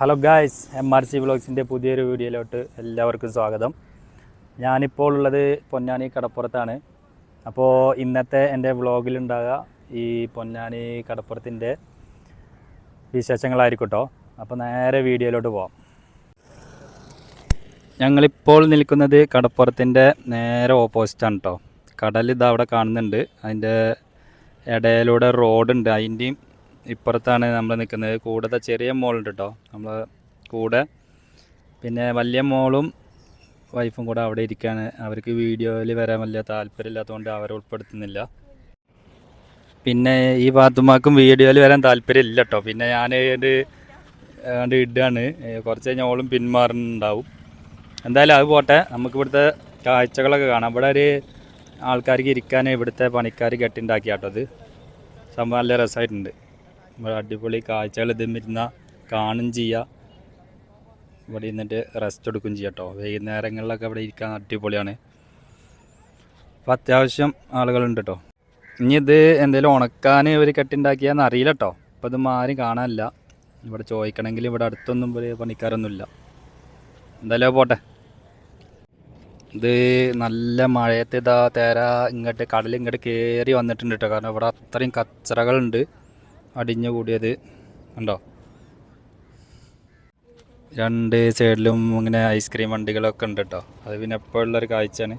Hello guys M R C വ്ളോഗ്സിന്റെ പുതിയൊരു വീഡിയോയിലോട്ട് എല്ലാവർക്കും സ്വാഗതം. ഞാനിപ്പോൾ ഉള്ളത് പൊന്നാനി കടപ്പുറത്താണ്. അപ്പോൾ ഇന്നത്തെ എന്റെ വ്ളോഗിലുണ്ടാകുക ഈ പൊന്നാനി കടപ്പുറത്തിന്റെ വിശേഷങ്ങളായിരിക്കും കേട്ടോ അപ്പോൾ നേരെ വീഡിയോയിലോട്ട് പോവാം. ഞങ്ങളിപ്പോൾ നിൽക്കുന്നത് കടപ്പുറത്തിന്റെ നേരെ ഓപ്പോസിറ്റാണ് കേട്ടോ കടൽ ഇതാ അവിടെ കാണുന്നുണ്ട്. അതിന്റെ ഇടയിലൂടെ റോഡുണ്ട്. അതിന്റെയും ഇപ്പുറത്താണ് നമ്മൾ നിൽക്കുന്നത് കൂടത്തെ ചെറിയ മോളുണ്ട് കേട്ടോ നമ്മൾ കൂടെ പിന്നെ വലിയ മോളും വൈഫും കൂടെ അവിടെ ഇരിക്കുകയാണ് അവർക്ക് വീഡിയോയിൽ വരാൻ വലിയ താല്പര്യമില്ലാത്തതുകൊണ്ട് അവരെ ഉൾപ്പെടുത്തുന്നില്ല. പിന്നെ ഈ ഭാഗത്തുമാക്കും വീഡിയോയിൽ വരാൻ താല്പര്യമില്ല കേട്ടോ പിന്നെ ഞാൻ ഇത് കണ്ട് ഇടുകയാണ് കുറച്ച് കഴിഞ്ഞാൽ ഓളും പിന്മാറുന്നുണ്ടാവും. എന്തായാലും അത് പോട്ടെ. നമുക്ക് ഇവിടുത്തെ കാഴ്ചകളൊക്കെ കാണാം. ഇവിടെ ഒരു ആൾക്കാർക്ക് ഇരിക്കാൻ ഇവിടുത്തെ പണിക്കാർ കെട്ടിണ്ടാക്കിയാട്ടോ അത്. സംഭവം നല്ല രസമായിട്ടുണ്ട്. ഇവിടെ അടിപൊളി കാഴ്ചകൾ ഇതും വരുന്ന കാണും ചെയ്യുക ഇവിടെ ഇരുന്നിട്ട് റെസ്റ്റ് എടുക്കുകയും ചെയ്യാം കേട്ടോ വൈകുന്നേരങ്ങളിലൊക്കെ ഇവിടെ ഇരിക്കാൻ അടിപൊളിയാണ്. അപ്പോൾ അത്യാവശ്യം ആളുകളുണ്ട് കേട്ടോ ഇനി ഇത് എന്തെങ്കിലും ഉണക്കാൻ ഇവർ കെട്ടുണ്ടാക്കിയാന്ന് അറിയില്ല കേട്ടോ അപ്പോൾ ഇത് ആരും കാണാനില്ല. ഇവിടെ ചോദിക്കണമെങ്കിൽ ഇവിടെ അടുത്തൊന്നും വലിയ പണിക്കാരൊന്നുമില്ല. എന്തായാലും പോട്ടെ. ഇത് നല്ല മഴയത്ത് ഇതാ തേര ഇങ്ങോട്ട് കടൽ ഇങ്ങോട്ട് കയറി വന്നിട്ടുണ്ട് കേട്ടോ കാരണം ഇവിടെ അത്രയും കച്ചറകളുണ്ട്. അടിഞ്ഞു കൂടിയത് ഉണ്ടോ രണ്ട് സൈഡിലും ഇങ്ങനെ ഐസ്ക്രീം വണ്ടികളൊക്കെ ഉണ്ട് കേട്ടോ അത് പിന്നെ എപ്പോഴുള്ളൊരു കാഴ്ചയാണ്.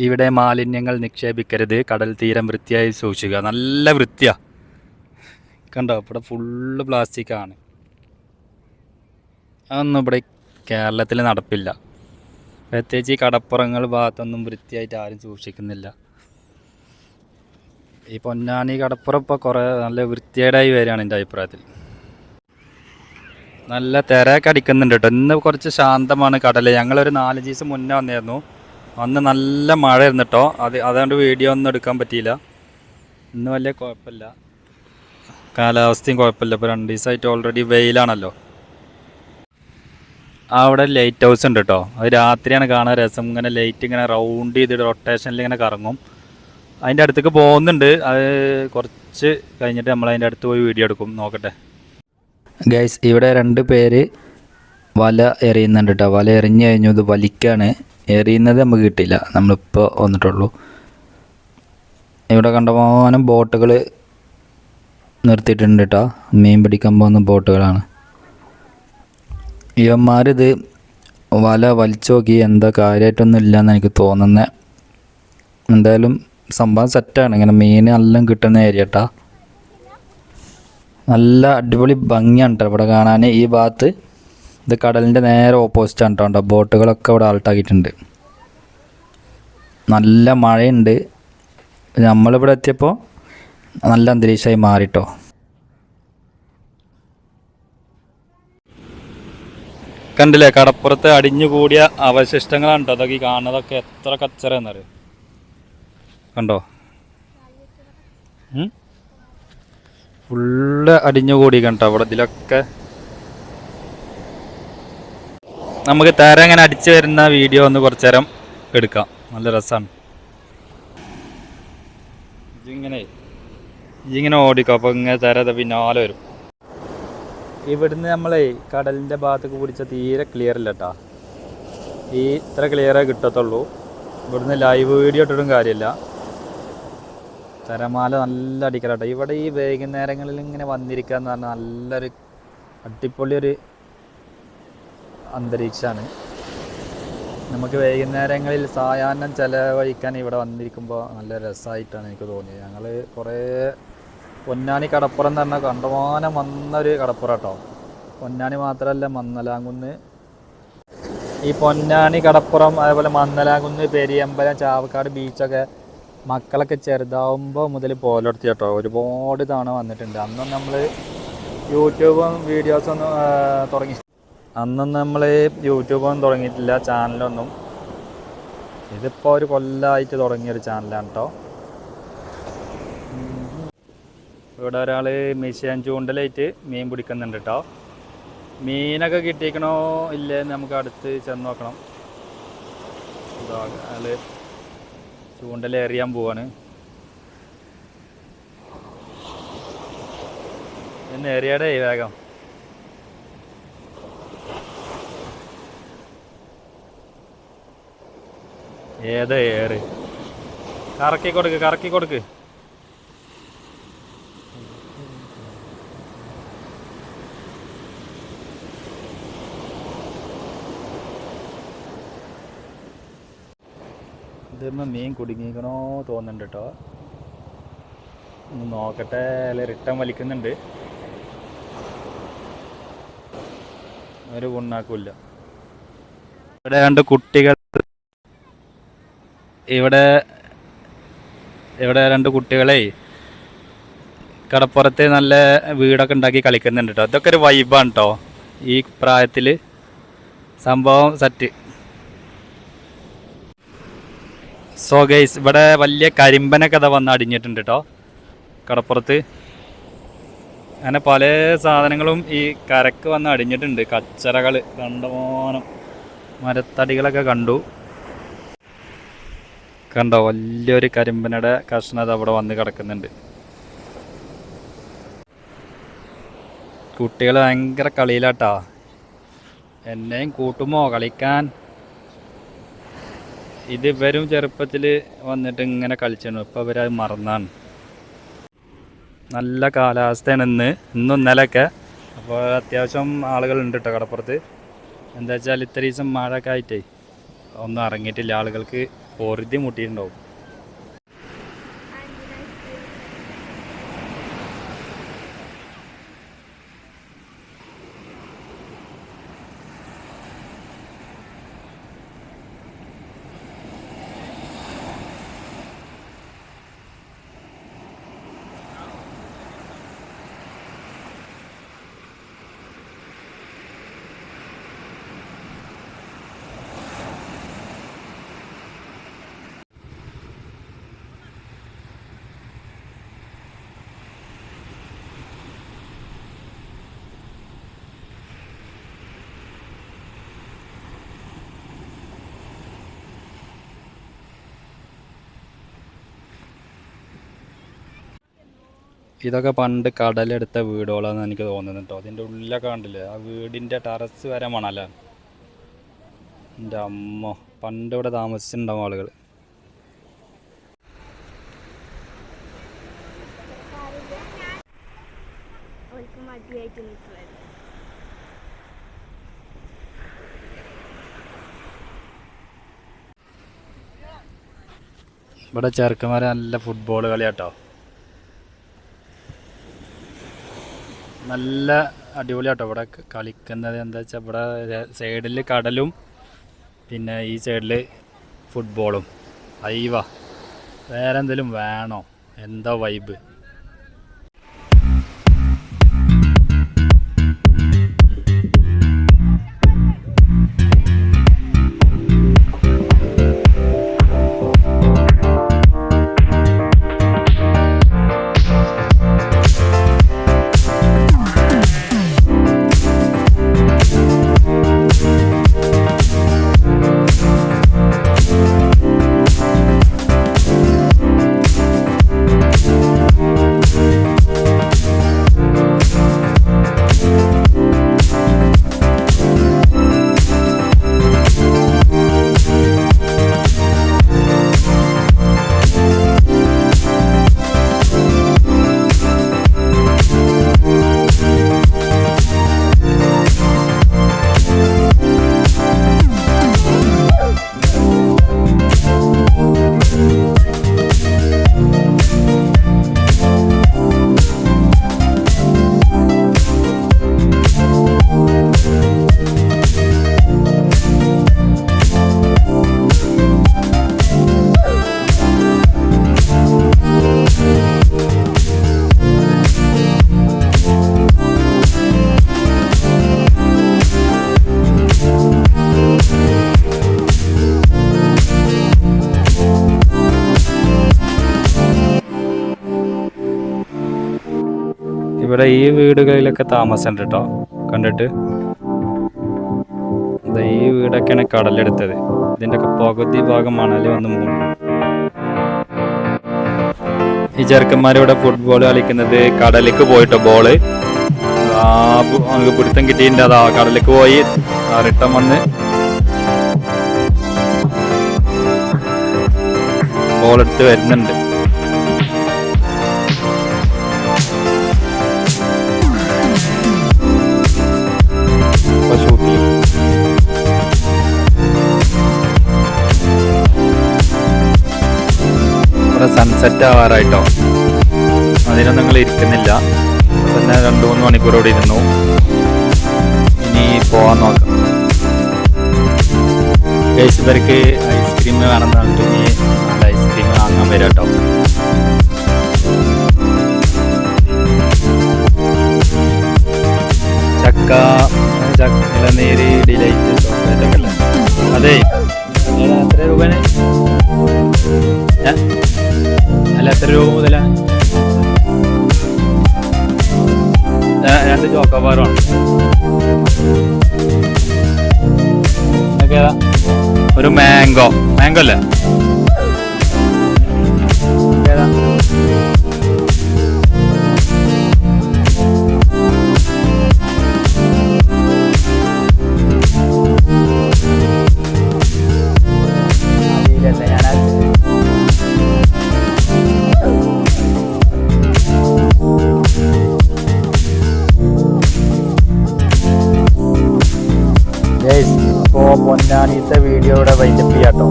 ഇവിടെ മാലിന്യങ്ങൾ നിക്ഷേപിക്കരുത്. കടൽ തീരം വൃത്തിയായി സൂക്ഷിക്കുക. നല്ല വൃത്തിയാ. കണ്ടോ? ഇവിടെ ഫുള്ള് പ്ലാസ്റ്റിക്കാണ് അതൊന്നും ഇവിടെ കേരളത്തിൽ നടപ്പില്ല. പ്രത്യേകിച്ച് ഈ കടപ്പുറങ്ങൾ ഭാഗത്തൊന്നും വൃത്തിയായിട്ട് ആരും സൂക്ഷിക്കുന്നില്ല. ഈ പൊന്നാനി കടപ്പുറം ഇപ്പോൾ കുറേ നല്ല വൃത്തികേടായി വരികയാണ് എന്റെ അഭിപ്രായത്തിൽ. നല്ല തിരക്ക് അടിക്കുന്നുണ്ട് കേട്ടോ. ഇന്ന് കുറച്ച് ശാന്തമാണ് കടൽ ഞങ്ങളൊരു നാല് ദിവസം മുന്നേ വന്നിരുന്നു. അന്ന് നല്ല മഴ ഇരുന്നു കേട്ടോ. അത് അതുകൊണ്ട് വീഡിയോ ഒന്നും എടുക്കാൻ പറ്റിയില്ല. ഇന്ന് വലിയ കുഴപ്പമില്ല. കാലാവസ്ഥയും കുഴപ്പമില്ല. ഇപ്പോൾ രണ്ട് ദിവസമായിട്ട് ഓൾറെഡി വെയിലാണല്ലോ. അവിടെ ലൈറ്റ് ഹൗസ് ഉണ്ട് കേട്ടോ. അത് രാത്രിയാണ് കാണാൻ രസം. ഇങ്ങനെ ലൈറ്റ് ഇങ്ങനെ റൗണ്ട് ചെയ്തിട്ട് റൊട്ടേഷനിൽ ഇങ്ങനെ കറങ്ങും. അതിന്റെ അടുത്തേക്ക് പോകുന്നുണ്ട്. അത് കുറച്ച് കഴിഞ്ഞിട്ട് നമ്മൾ അതിന്റെ അടുത്ത് പോയി വീഡിയോ എടുക്കും. നോക്കട്ടെ. ഗൈസ് ഇവിടെ രണ്ട് പേര് വല എറിയുന്നുണ്ട് കേട്ടോ വല എറിഞ്ഞു കഴിഞ്ഞു ഇത് വലിക്കാണ്. എറിയുന്നത് നമുക്ക് കിട്ടില്ല നമ്മളിപ്പോൾ വന്നിട്ടുള്ളൂ. ഇവിടെ കണ്ടമാനം ബോട്ടുകൾ നിർത്തിയിട്ടുണ്ട് കേട്ടോ മീൻ പിടിക്കാൻ പോകുന്ന ബോട്ടുകളാണ്. ഇവന്മാരിത് വല വലിച്ചു നോക്കി എന്താ കാര്യമായിട്ടൊന്നും ഇല്ലയെന്ന് എനിക്ക് തോന്നുന്നത് എന്തായാലും സംഭവം സെറ്റാണ്. ഇങ്ങനെ മീൻ എല്ലാം കിട്ടുന്ന ഏരിയ കേട്ടാ നല്ല അടിപൊളി ഭംഗിയാണ് ഇവിടെ കാണാൻ ഈ ഭാഗത്ത് ഇത് കടലിന്റെ നേരെ ഓപ്പോസിറ്റ് ആണ് കേട്ടോ ബോട്ടുകളൊക്കെ ഇവിടെ ആൾട്ടാക്കിയിട്ടുണ്ട്. നല്ല മഴയുണ്ട്. നമ്മളിവിടെ എത്തിയപ്പോൾ നല്ല അന്തരീക്ഷമായി മാറിട്ടോ കണ്ടില്ലേ? കടപ്പുറത്ത് അടിഞ്ഞു കൂടിയ അവശിഷ്ടങ്ങളാണ് കേട്ടോ അതൊക്കെ കാണുന്നതൊക്കെ എത്ര കച്ചറ കണ്ടോ? ഫുള്ള് അടിഞ്ഞു കൂടി കണ്ടോ അവിടെ ഇതിലൊക്കെ. നമുക്ക് തര ഇങ്ങനെ അടിച്ചു വരുന്ന വീഡിയോ ഒന്ന് കുറച്ചു നേരം എടുക്കാം. നല്ല രസമാണ് ഇതിങ്ങനെ ഇതിങ്ങനെ ഓടിക്കും അപ്പോൾ ഇങ്ങനെ തര പിന്നാലെ വരും. ഇവിടുന്ന് നമ്മളെ കടലിന്റെ ഭാഗത്തേക്ക് പിടിച്ച തീരെ ക്ലിയർ ഇല്ല കേട്ടാ. ഈ ഇത്ര ക്ലിയറേ കിട്ടത്തുള്ളൂ. ഇവിടുന്ന് ലൈവ് വീഡിയോ ഇട്ടിട്ടും കാര്യമില്ല. തിരമാല നല്ല അടിക്കലാട്ടോ. ഇവിടെ ഈ വൈകുന്നേരങ്ങളിൽ ഇങ്ങനെ വന്നിരിക്കുക എന്ന് പറഞ്ഞാൽ നല്ലൊരു അടിപൊളി ഒരു അന്തരീക്ഷമാണ് നമുക്ക് വൈകുന്നേരങ്ങളിൽ സായാഹ്നം ചിലവഴിക്കാൻ ഇവിടെ വന്നിരിക്കുമ്പോൾ നല്ല രസമായിട്ടാണ് എനിക്ക് തോന്നിയത് ഞങ്ങൾ കുറേ പൊന്നാനി കടപ്പുറം എന്ന് പറഞ്ഞാൽ കണ്ടമാനം വന്നൊരു കടപ്പുറം കേട്ടോ പൊന്നാനി മാത്രമല്ല മന്നലാങ്കുന്ന് ഈ പൊന്നാനി കടപ്പുറം അതേപോലെ മന്നലാങ്കുന്ന് പെരിയമ്പലം ചാവക്കാട് ബീച്ചൊക്കെ മക്കളൊക്കെ ചെറുതാവുമ്പോൾ മുതൽ പോലെടുത്തി കേട്ടോ ഒരുപാട് തവണ വന്നിട്ടുണ്ട്. അന്നും നമ്മൾ യൂട്യൂബും വീഡിയോസൊന്നും തുടങ്ങി. അന്നും നമ്മൾ യൂട്യൂബൊന്നും തുടങ്ങിയിട്ടില്ല ചാനലൊന്നും ഇതിപ്പോൾ ഒരു കൊല്ലമായിട്ട് തുടങ്ങിയൊരു ചാനലാണ് കേട്ടോ ഇവിടെ ഒരാൾ മിഷ്യൻ ചൂണ്ടലായിട്ട് മീൻ പിടിക്കുന്നുണ്ട് കേട്ടോ മീനൊക്കെ കിട്ടിയിക്കണോ ഇല്ലേ നമുക്ക് അടുത്ത് ചെന്ന് നോക്കണം. അയാൾ ചൂണ്ടൽ എറിയാൻ പോവാണ്. എന്ന് ഈ വേഗം. ഏതാ ഏറ്? കറക്കി കൊടുക്ക് കറക്കി കൊടുക്ക് ഇതൊന്ന് മീൻ കുടുങ്ങിക്കണോ തോന്നുന്നുണ്ട് കേട്ടോ ഒന്ന് നോക്കട്ടെ അല്ലെ റിട്ടേൺ വലിക്കുന്നുണ്ട്. ഒരു ഗുണാക്കൂല്ല. ഇവിടെ രണ്ട് കുട്ടികൾ. ഇവിടെ ഇവിടെ രണ്ട് കുട്ടികളെ കടപ്പുറത്ത് നല്ല വീടൊക്കെ ഉണ്ടാക്കി കളിക്കുന്നുണ്ട് കേട്ടോ ഇതൊക്കെ ഒരു വൈബാണ് കേട്ടോ ഈ പ്രായത്തിൽ സംഭവം സെറ്റ് സോ ഗൈസ് ഇവിടെ വലിയ കരിമ്പന കഥ വന്ന് അടിഞ്ഞിട്ടുണ്ട് കേട്ടോ കടപ്പുറത്ത്. അങ്ങനെ പല സാധനങ്ങളും ഈ കരക്ക് വന്ന് അടിഞ്ഞിട്ടുണ്ട്. കച്ചറകൾ കണ്ടമാനം മരത്തടികളൊക്കെ കണ്ടു. കണ്ടോ വലിയൊരു കരിമ്പനയുടെ കഷ്ണത അവിടെ വന്ന് കിടക്കുന്നുണ്ട്. കുട്ടികൾ ഭയങ്കര കളിയിലാട്ടാ. എന്നെയും കൂട്ടുമോ കളിക്കാൻ? ഇത് ഇവരും ചെറുപ്പത്തിൽ വന്നിട്ട് ഇങ്ങനെ കളിച്ചു ഇപ്പം ഇവരത് മറന്നാണ്. നല്ല കാലാവസ്ഥയാണ് ഇന്ന്. ഇന്നും ഇന്നലെയൊക്കെ. അപ്പോൾ അത്യാവശ്യം ആളുകളുണ്ട് കേട്ടോ കടപ്പുറത്ത്. എന്താ വെച്ചാൽ ഇത്ര ദിവസം മഴ ഒക്കെ ആയിട്ടേ ഒന്നും ഇറങ്ങിയിട്ടില്ല. ആളുകൾക്ക് പൊറുതി മുട്ടിയിട്ടുണ്ടാവും. ഇതൊക്കെ പണ്ട് കടലെടുത്ത വീടുകളാണെന്ന് എനിക്ക് തോന്നുന്നു കേട്ടോ അതിന്റെ ഉള്ളിലൊക്കെ കണ്ടില്ലേ? ആ വീടിന്റെ ടെറസ് വരെ മണല. എന്റെ അമ്മ പണ്ട് ഇവിടെ താമസിച്ചിട്ടുണ്ടാവും ആളുകൾ ഇവിടെ ചെറുക്കന്മാരെ നല്ല ഫുട്ബോൾ കളിയാട്ടോ. നല്ല അടിപൊളിയാട്ടോ ഇവിടെ കളിക്കുന്നത്. എന്താ വെച്ചാൽ ഇവിടെ സൈഡിൽ കടലും പിന്നെ ഈ സൈഡിൽ ഫുട്ബോളും അയ്യവ വേറെ എന്തെങ്കിലും വേണോ? എന്താ വൈബ് ഇവിടെ ഈ വീടുകളിലൊക്കെ താമസമുണ്ട് കേട്ടോ. കണ്ടിട്ട്? ഈ വീടൊക്കെയാണ് കടലെടുത്തത്. ഇതിന്റെ ഒക്കെ പകുതി ഭാഗം മണൽ വന്ന് മൂടി. ഈ ചെറുക്കന്മാരിവിടെ ഫുട്ബോൾ കളിക്കുന്നത് കടലിലേക്ക് പോയിട്ടോ ബോൾ ആ നമുക്ക് പിടുത്തം കിട്ടിയിട്ടുണ്ട്. അതാ കടലിലേക്ക് പോയി. റിട്ടൺ വന്ന്. ബോൾ എടുത്ത് വരുന്നുണ്ട്. ഇവിടെ സൺസെറ്റ് ആവാറായിട്ടോ? അതിനൊന്നും നിങ്ങൾ ഇരിക്കുന്നില്ല. പിന്നെ രണ്ട് മൂന്ന് മണിക്കൂർ ഇവിടെ ഇരുന്നു. ഇനി പോവാൻ നോക്കാം. ഇവർക്ക് ഐസ്ക്രീം പറഞ്ഞിട്ട് ഇനി നല്ല ഐസ്ക്രീം വാങ്ങാൻ വരാം കേട്ടോ. ചക്ക ചക്കല ഇളനീര് ഡിലൈറ്റ് ചോക്ലേറ്റ് ഒക്കെ അല്ലേ അതെ. എടാ, എത്ര ഏ? അല്ല എത്ര രൂപ മുതലാ? രണ്ട് ചോക്കോബാറാണ് ഏതാ? ഒരു മാംഗോ. മാംഗോ അല്ലേ? ഗൈസ് ഇപ്പോൾ പൊന്നാനിത്തെ വീഡിയോ വൈൻഡപ്പ് ചെയ്യാം കേട്ടോ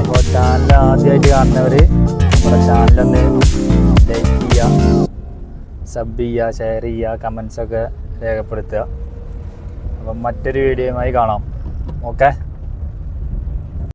അപ്പോൾ ചാനൽ ആദ്യമായിട്ട് കാണുന്നവർ നമ്മുടെ ചാനലൊന്ന് ലൈക്ക് ചെയ്യുക സബ് ചെയ്യുക ഷെയർ ചെയ്യുക കമൻസൊക്കെ രേഖപ്പെടുത്തുക. അപ്പം മറ്റൊരു വീഡിയോയുമായി കാണാം. ഓക്കെ